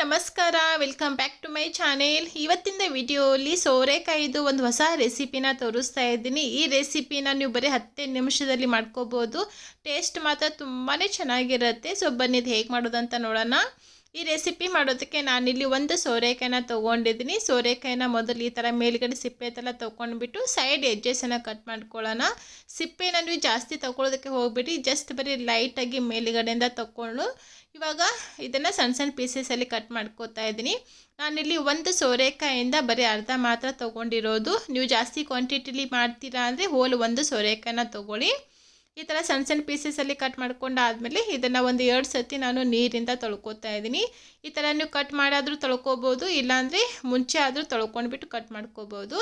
ನಮಸ್ಕಾರ welcome back to my channel ಇವತ್ತಿನ ವಿಡಿಯೋಲಿ ಸೋರೆಕಾಯಿದು ಒಂದು ಹೊಸ ರೆಸಿಪಿನ ತೋರಿಸ್ತಾ ಇದ್ದೀನಿ. ಈ ರೆಸಿಪಿನ ನೀವು ಬರೀ ಹತ್ತೇ ನಿಮಿಷದಲ್ಲಿ ಮಾಡ್ಕೋಬೋದು. ಟೇಸ್ಟ್ ಮಾತ್ರ ತುಂಬಾ ಚೆನ್ನಾಗಿರುತ್ತೆ. ಸೊ ಬನ್ನಿದು ಹೇಗೆ ಮಾಡೋದಂತ ನೋಡೋಣ. ಈ ರೆಸಿಪಿ ಮಾಡೋದಕ್ಕೆ ನಾನಿಲ್ಲಿ ಒಂದು ಸೋರೆಕಾಯಿನ ತೊಗೊಂಡಿದ್ದೀನಿ. ಸೋರೆಕಾಯಿನ ಮೊದಲು ಈ ಥರ ಮೇಲ್ಗಡೆ ಸಿಪ್ಪೆ ಥರ ತೊಗೊಂಡ್ಬಿಟ್ಟು ಸೈಡ್ ಎಜ್ಜೆಸನ್ನು ಕಟ್ ಮಾಡ್ಕೊಳ್ಳೋಣ. ಸಿಪ್ಪೆನ ನೀವು ಜಾಸ್ತಿ ತೊಗೊಳೋದಕ್ಕೆ ಹೋಗ್ಬಿಟ್ಟು ಜಸ್ಟ್ ಬರೀ ಲೈಟಾಗಿ ಮೇಲುಗಡೆಯಿಂದ ತೊಗೊಂಡು ಇವಾಗ ಇದನ್ನು ಸಣ್ಣ ಸಣ್ಣ ಪೀಸಸಲ್ಲಿ ಕಟ್ ಮಾಡ್ಕೋತಾ ಇದ್ದೀನಿ. ನಾನಿಲ್ಲಿ ಒಂದು ಸೋರೆಕಾಯಿಂದ ಬರೀ ಅರ್ಧ ಮಾತ್ರ ತೊಗೊಂಡಿರೋದು. ನೀವು ಜಾಸ್ತಿ ಕ್ವಾಂಟಿಟಿಲಿ ಮಾಡ್ತೀರಾ ಅಂದರೆ ಹೋಲ್ ಒಂದು ಸೋರೆಕಾಯಿನ ತೊಗೊಳ್ಳಿ. ಈ ಥರ ಸಣ್ಣ ಸಣ್ಣ ಪೀಸಸಲ್ಲಿ ಕಟ್ ಮಾಡ್ಕೊಂಡಾದಮೇಲೆ ಇದನ್ನು ಒಂದು ಎರಡು ಸತಿ ನಾನು ನೀರಿಂದ ತೊಳ್ಕೊತಾ ಇದ್ದೀನಿ ಈ ಥರ ನೀವು ಕಟ್ ಮಾಡಾದರೂ ತೊಳ್ಕೊಬೋದು, ಇಲ್ಲಾಂದರೆ ಮುಂಚೆ ಆದರೂ ತೊಳ್ಕೊಂಡ್ಬಿಟ್ಟು ಕಟ್ ಮಾಡ್ಕೋಬೋದು.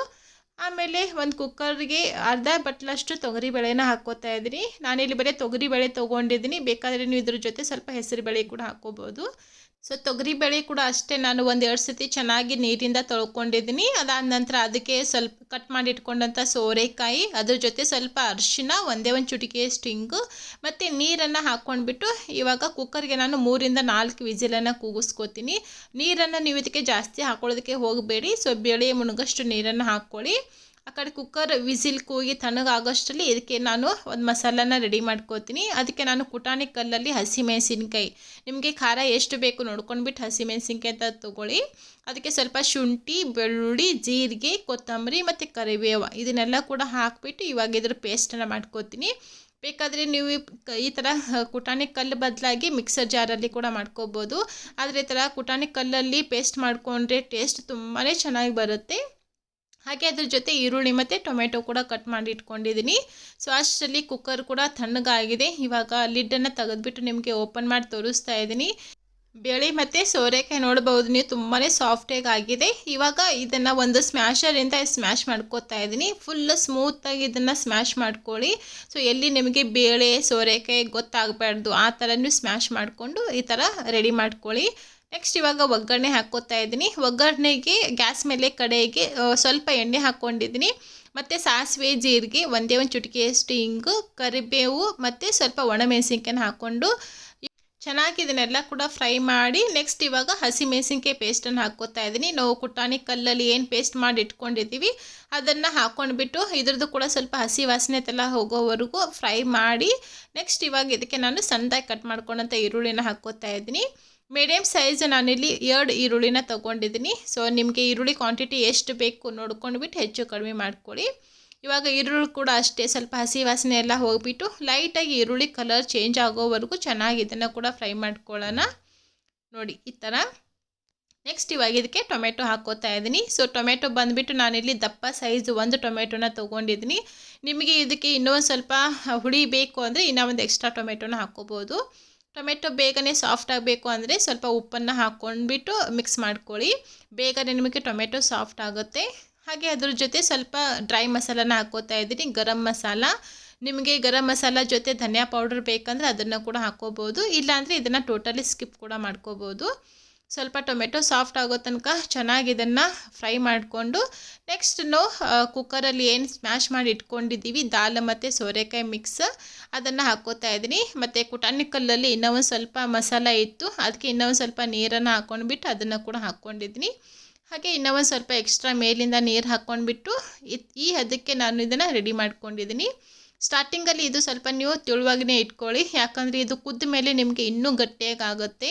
ಆಮೇಲೆ ಒಂದು ಕುಕ್ಕರ್ಗೆ ಅರ್ಧ ಬಟ್ಲಷ್ಟು ತೊಗರಿ ಬೇಳೆನ ಹಾಕ್ಕೋತಾ ಇದ್ದೀನಿ ನಾನಿಲ್ಲಿ ಬರೀ ತೊಗರಿ ಬೇಳೆ ತೊಗೊಂಡಿದ್ದೀನಿ ಬೇಕಾದರೆ ನೀವು ಇದ್ರ ಜೊತೆ ಸ್ವಲ್ಪ ಹೆಸರು ಬೇಳೆ ಕೂಡ ಹಾಕ್ಕೋಬೋದು ಸೊ ತೊಗರಿ ಬೇಳೆ ಕೂಡ ಅಷ್ಟೇ ನಾನು ಒಂದು ಎರಡು ಸತಿ ಚೆನ್ನಾಗಿ ನೀರಿಂದ ತೊಳ್ಕೊಂಡಿದ್ದೀನಿ. ಅದಾದ ನಂತರ ಅದಕ್ಕೆ ಸ್ವಲ್ಪ ಕಟ್ ಮಾಡಿ ಇಟ್ಕೊಂಡಂಥ ಸೋರೆಕಾಯಿ, ಅದ್ರ ಜೊತೆ ಸ್ವಲ್ಪ ಅರಿಶಿನ, ಒಂದೇ ಒಂದು ಚುಟಿಕೆ ಸ್ಟಿಂಗು ಮತ್ತು ನೀರನ್ನು ಹಾಕ್ಕೊಂಡ್ಬಿಟ್ಟು ಇವಾಗ ಕುಕ್ಕರ್ಗೆ ನಾನು ಮೂರಿಂದ ನಾಲ್ಕು ವಿಜಿಲನ್ನು ಕೂಗಿಸ್ಕೋತೀನಿ. ನೀರನ್ನು ನೀವು ಇದಕ್ಕೆ ಜಾಸ್ತಿ ಹಾಕೊಳ್ಳೋದಕ್ಕೆ ಹೋಗಬೇಡಿ. ಸೊ ಬೇಳೆ ಮುಣಗಷ್ಟು ನೀರನ್ನು ಹಾಕ್ಕೊಳ್ಳಿ. ಆ ಕಡೆ ಕುಕ್ಕರ್ ವಿಸಿಲ್ ಕೂಗಿ ತಣ್ಣಗಾಗೋಷ್ಟರಲ್ಲಿ ಇದಕ್ಕೆ ನಾನು ಒಂದು ಮಸಾಲನ ರೆಡಿ ಮಾಡ್ಕೋತೀನಿ. ಅದಕ್ಕೆ ನಾನು ಕುಟಾಣಿ ಕಲ್ಲಲ್ಲಿ ಹಸಿಮೆಣಸಿನ್ಕಾಯಿ. ನಿಮಗೆ ಖಾರ ಎಷ್ಟು ಬೇಕು ನೋಡ್ಕೊಂಡ್ಬಿಟ್ಟು ಹಸಿಮೆಣಸಿನ್ಕಾಯಿ ಅಂತ ತೊಗೊಳ್ಳಿ. ಅದಕ್ಕೆ ಸ್ವಲ್ಪ ಶುಂಠಿ, ಬೆಳ್ಳುಳ್ಳಿ, ಜೀರಿಗೆ, ಕೊತ್ತಂಬರಿ ಮತ್ತು ಕರಿಬೇವು. ಇದನ್ನೆಲ್ಲ ಕೂಡ ಹಾಕಿಬಿಟ್ಟು ಇವಾಗ ಇದ್ರ ಪೇಸ್ಟನ್ನು ಮಾಡ್ಕೋತೀನಿ. ಬೇಕಾದರೆ ನೀವು ಈ ಥರ ಕುಟಾಣಿ ಕಲ್ಲು ಬದಲಾಗಿ ಮಿಕ್ಸರ್ ಜಾರಲ್ಲಿ ಕೂಡ ಮಾಡ್ಕೋಬೋದು. ಆದರೆ ಈ ಥರ ಕುಟಾಣಿ ಕಲ್ಲಲ್ಲಿ ಪೇಸ್ಟ್ ಮಾಡಿಕೊಂಡ್ರೆ ಟೇಸ್ಟ್ ತುಂಬಾ ಚೆನ್ನಾಗಿ ಬರುತ್ತೆ. ಹಾಗೆ ಅದ್ರ ಜೊತೆ ಈರುಳ್ಳಿ ಮತ್ತು ಟೊಮೆಟೊ ಕೂಡ ಕಟ್ ಮಾಡಿ ಇಟ್ಕೊಂಡಿದ್ದೀನಿ. ಸೊ ಅಷ್ಟರಲ್ಲಿ ಕುಕ್ಕರ್ ಕೂಡ ತಣ್ಣಗಾಗಿದೆ. ಇವಾಗ ಲಿಡ್ಡನ್ನು ತೆಗೆದುಬಿಟ್ಟು ನಿಮಗೆ ಓಪನ್ ಮಾಡಿ ತೋರಿಸ್ತಾ ಇದ್ದೀನಿ. ಬೇಳೆ ಮತ್ತು ಸೋರೆಕಾಯಿ ನೋಡ್ಬೋದು, ನೀವು ತುಂಬಾ ಸಾಫ್ಟಾಗಿ ಆಗಿದೆ. ಇವಾಗ ಇದನ್ನು ಒಂದು ಸ್ಮ್ಯಾಶರಿಂದ ಸ್ಮ್ಯಾಶ್ ಮಾಡ್ಕೋತಾ ಇದ್ದೀನಿ. ಫುಲ್ ಸ್ಮೂತಾಗಿ ಇದನ್ನು ಸ್ಮ್ಯಾಶ್ ಮಾಡ್ಕೊಳ್ಳಿ. ಸೊ ಎಲ್ಲಿ ನಿಮಗೆ ಬೇಳೆ, ಸೋರೆಕಾಯಿ ಗೊತ್ತಾಗಬಾರ್ದು, ಆ ಥರ ಸ್ಮ್ಯಾಶ್ ಮಾಡಿಕೊಂಡು ಈ ಥರ ರೆಡಿ ಮಾಡ್ಕೊಳ್ಳಿ. ನೆಕ್ಸ್ಟ್ ಇವಾಗ ಒಗ್ಗರಣೆ ಹಾಕ್ಕೋತಾ ಇದ್ದೀನಿ. ಒಗ್ಗರಣೆಗೆ ಗ್ಯಾಸ್ ಮೇಲೆ ಕಡೆಗೆ ಸ್ವಲ್ಪ ಎಣ್ಣೆ ಹಾಕ್ಕೊಂಡಿದ್ದೀನಿ. ಮತ್ತು ಸಾಸಿವೆ, ಜೀರಿಗೆ, ಒಂದೇ ಒಂದು ಚುಟಿಕೆಯಷ್ಟು ಹಿಂಗು ಕರಿಬೇವು ಮತ್ತು ಸ್ವಲ್ಪ ಒಣಮೆಣಸಿನ್ಕಾಯಿನ ಹಾಕ್ಕೊಂಡು ಚೆನ್ನಾಗಿ ಇದನ್ನೆಲ್ಲ ಕೂಡ ಫ್ರೈ ಮಾಡಿ ನೆಕ್ಸ್ಟ್ ಇವಾಗ ಹಸಿ ಮೆಣಸಿನ್ಕಾಯಿ ಪೇಸ್ಟನ್ನು ಹಾಕ್ಕೋತಾ ಇದ್ದೀನಿ. ನಾವು ಕುಟಾಣಿ ಕಲ್ಲಲ್ಲಿ ಏನು ಪೇಸ್ಟ್ ಮಾಡಿ ಇಟ್ಕೊಂಡಿದ್ದೀವಿ, ಅದನ್ನು ಹಾಕ್ಕೊಂಡ್ಬಿಟ್ಟು ಇದ್ರದ್ದು ಕೂಡ ಸ್ವಲ್ಪ ಹಸಿ ವಾಸನೆ ಎಲ್ಲ ಹೋಗೋವರೆಗೂ ಫ್ರೈ ಮಾಡಿ ನೆಕ್ಸ್ಟ್ ಇವಾಗ ಇದಕ್ಕೆ ನಾನು ಸಣ್ಣದಾಗಿ ಕಟ್ ಮಾಡ್ಕೊಂಡಂಥ ಈರುಳ್ಳಿನ ಹಾಕ್ಕೋತಾ ಇದ್ದೀನಿ. ಮೀಡಿಯಮ್ ಸೈಜ್ ನಾನಿಲ್ಲಿ ಎರಡು ಈರುಳ್ಳಿನ ತೊಗೊಂಡಿದ್ದೀನಿ. ಸೊ ನಿಮಗೆ ಈರುಳ್ಳಿ ಕ್ವಾಂಟಿಟಿ ಎಷ್ಟು ಬೇಕು ನೋಡ್ಕೊಂಡ್ಬಿಟ್ಟು ಹೆಚ್ಚು ಕಡಿಮೆ ಮಾಡ್ಕೊಳ್ಳಿ. ಇವಾಗ ಈರುಳ್ಳಿ ಕೂಡ ಅಷ್ಟೇ, ಸ್ವಲ್ಪ ಹಸಿ ವಾಸನೆ ಎಲ್ಲ ಹೋಗಿಬಿಟ್ಟು ಲೈಟಾಗಿ ಈರುಳ್ಳಿ ಕಲರ್ ಚೇಂಜ್ ಆಗೋವರೆಗೂ ಚೆನ್ನಾಗಿ ಇದನ್ನು ಕೂಡ ಫ್ರೈ ಮಾಡ್ಕೊಳ್ಳೋಣ. ನೋಡಿ, ಈ ಥರ ನೆಕ್ಸ್ಟ್ ಇವಾಗ ಇದಕ್ಕೆ ಟೊಮೆಟೊ ಹಾಕೋತಾ ಇದ್ದೀನಿ. ಸೊ ಟೊಮೆಟೊ ಬಂದುಬಿಟ್ಟು ನಾನಿಲ್ಲಿ ದಪ್ಪ ಸೈಜ್ ಒಂದು ಟೊಮೆಟೊನ ತೊಗೊಂಡಿದ್ದೀನಿ. ನಿಮಗೆ ಇದಕ್ಕೆ ಇನ್ನೂ ಒಂದು ಸ್ವಲ್ಪ ಹುಳಿ ಬೇಕು ಅಂದರೆ ಇನ್ನೂ ಒಂದು ಎಕ್ಸ್ಟ್ರಾ ಟೊಮೆಟೊನ ಹಾಕ್ಕೋಬೋದು ಟೊಮೆಟೊ ಬೇಗನೆ ಸಾಫ್ಟ್ ಆಗಬೇಕು ಅಂದರೆ ಸ್ವಲ್ಪ ಉಪ್ಪನ್ನು ಹಾಕ್ಕೊಂಡ್ಬಿಟ್ಟು ಮಿಕ್ಸ್ ಮಾಡ್ಕೊಳ್ಳಿ. ಬೇಗನೆ ನಿಮಗೆ ಟೊಮೆಟೊ ಸಾಫ್ಟ್ ಆಗುತ್ತೆ. ಹಾಗೆ ಅದ್ರ ಜೊತೆ ಸ್ವಲ್ಪ ಡ್ರೈ ಮಸಾಲಾನ ಹಾಕೋತಾ ಇದ್ದೀನಿ, ಗರಂ ಮಸಾಲ. ನಿಮಗೆ ಗರಂ ಮಸಾಲ ಜೊತೆ ಧನಿಯಾ ಪೌಡರ್ ಬೇಕಂದರೆ ಅದನ್ನು ಕೂಡ ಹಾಕ್ಕೋಬೋದು. ಇಲ್ಲಾಂದರೆ ಇದನ್ನು ಟೋಟಲಿ ಸ್ಕಿಪ್ ಕೂಡ ಮಾಡ್ಕೋಬೋದು. ಸ್ವಲ್ಪ ಟೊಮೆಟೊ ಸಾಫ್ಟ್ ಆಗೋ ತನಕ ಚೆನ್ನಾಗಿ ಇದನ್ನು ಫ್ರೈ ಮಾಡಿಕೊಂಡು ನೆಕ್ಸ್ಟ್ ನಾವು ಕುಕ್ಕರಲ್ಲಿ ಏನು ಸ್ಮ್ಯಾಶ್ ಮಾಡಿ ಇಟ್ಕೊಂಡಿದ್ದೀವಿ, ದಾಲ್ ಮತ್ತು ಸೋರೆಕಾಯಿ ಮಿಕ್ಸ್ ಅದನ್ನು ಹಾಕೋತಾ ಇದ್ದೀನಿ. ಮತ್ತು ಕುಟಾಣಿ ಕಲ್ಲಲ್ಲಿ ಇನ್ನೂ ಒಂದು ಸ್ವಲ್ಪ ಮಸಾಲ ಇತ್ತು ಅದಕ್ಕೆ ಇನ್ನೂ ಒಂದು ಸ್ವಲ್ಪ ನೀರನ್ನು ಹಾಕ್ಕೊಂಡ್ಬಿಟ್ಟು ಅದನ್ನು ಕೂಡ ಹಾಕ್ಕೊಂಡಿದ್ದೀನಿ ಹಾಗೆ ಇನ್ನೂ ಒಂದು ಸ್ವಲ್ಪ ಎಕ್ಸ್ಟ್ರಾ ಮೇಲಿಂದ ನೀರು ಹಾಕ್ಕೊಂಡ್ಬಿಟ್ಟು ಈ ಹದಕ್ಕೆ ನಾನು ಇದನ್ನು ರೆಡಿ ಮಾಡ್ಕೊಂಡಿದ್ದೀನಿ. ಸ್ಟಾರ್ಟಿಂಗಲ್ಲಿ ಇದು ಸ್ವಲ್ಪ ನೀವು ತಿಳುವಾಗಿನೇ ಇಟ್ಕೊಳ್ಳಿ. ಯಾಕಂದರೆ ಇದು ಕುದ್ದ ಮೇಲೆ ನಿಮಗೆ ಇನ್ನೂ ಗಟ್ಟಿಯಾಗುತ್ತೆ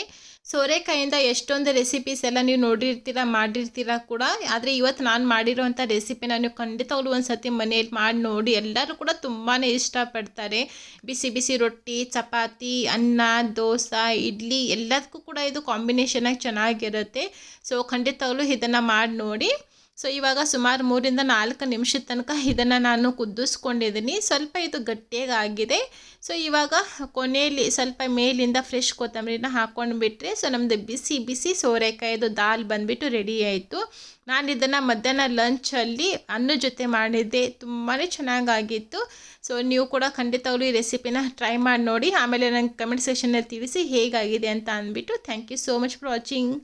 ಸೋರೆಕಾಯಿಂದ ಎಷ್ಟೊಂದು ರೆಸಿಪೀಸ್ ಎಲ್ಲ ನೀವು ನೋಡಿರ್ತೀರ, ಮಾಡಿರ್ತೀರ ಕೂಡ. ಆದರೆ ಇವತ್ತು ನಾನು ಮಾಡಿರೋವಂಥ ರೆಸಿಪಿನ ನೀವು ಖಂಡಿತವಾಗ್ಲೂ ಒಂದು ಸತಿ ಮನೆಯಲ್ಲಿ ಮಾಡಿ ನೋಡಿ. ಎಲ್ಲರೂ ಕೂಡ ತುಂಬಾ ಇಷ್ಟಪಡ್ತಾರೆ. ಬಿಸಿ ಬಿಸಿ ರೊಟ್ಟಿ, ಚಪಾತಿ, ಅನ್ನ, ದೋಸೆ, ಇಡ್ಲಿ ಎಲ್ಲದಕ್ಕೂ ಕೂಡ ಇದು ಕಾಂಬಿನೇಷನಾಗಿ ಚೆನ್ನಾಗಿರುತ್ತೆ. ಸೊ ಖಂಡಿತವಾಗ್ಲೂ ಇದನ್ನು ಮಾಡಿ ನೋಡಿ. ಸೊ ಇವಾಗ ಸುಮಾರು ಮೂರಿಂದ ನಾಲ್ಕು ನಿಮಿಷದ ತನಕ ಇದನ್ನು ನಾನು ಕುದಿಸ್ಕೊಂಡಿದ್ದೀನಿ. ಸ್ವಲ್ಪ ಇದು ಗಟ್ಟಿಯಾಗಿದೆ ಸೊ ಇವಾಗ ಕೊನೆಯಲ್ಲಿ ಸ್ವಲ್ಪ ಮೇಲಿಂದ ಫ್ರೆಶ್ ಕೊತ್ತಂಬರಿನ ಹಾಕ್ಕೊಂಡು ಬಿಟ್ಟರೆ ಸೊ ನಮ್ಮದು ಬಿಸಿ ಬಿಸಿ ಸೋರೆಕಾಯಿದು ದಾಲ್ ಬಂದುಬಿಟ್ಟು ರೆಡಿ ಆಯಿತು. ನಾನು ಇದನ್ನು ಮಧ್ಯಾಹ್ನ ಲಂಚಲ್ಲಿ ಅನ್ನ ಜೊತೆ ಮಾಡಿದ್ದೆ. ತುಂಬಾ ಚೆನ್ನಾಗಾಗಿತ್ತು. ಸೊ ನೀವು ಕೂಡ ಖಂಡಿತವಾಗ್ಲೂ ಈ ರೆಸಿಪಿನ ಟ್ರೈ ಮಾಡಿ ನೋಡಿ. ಆಮೇಲೆ ನಂಗೆ ಕಮೆಂಟ್ ಸೆಕ್ಷನಲ್ಲಿ ತಿಳಿಸಿ ಹೇಗಾಗಿದೆ ಅಂತ ಅಂದ್ಬಿಟ್ಟು. Thank you so much for watching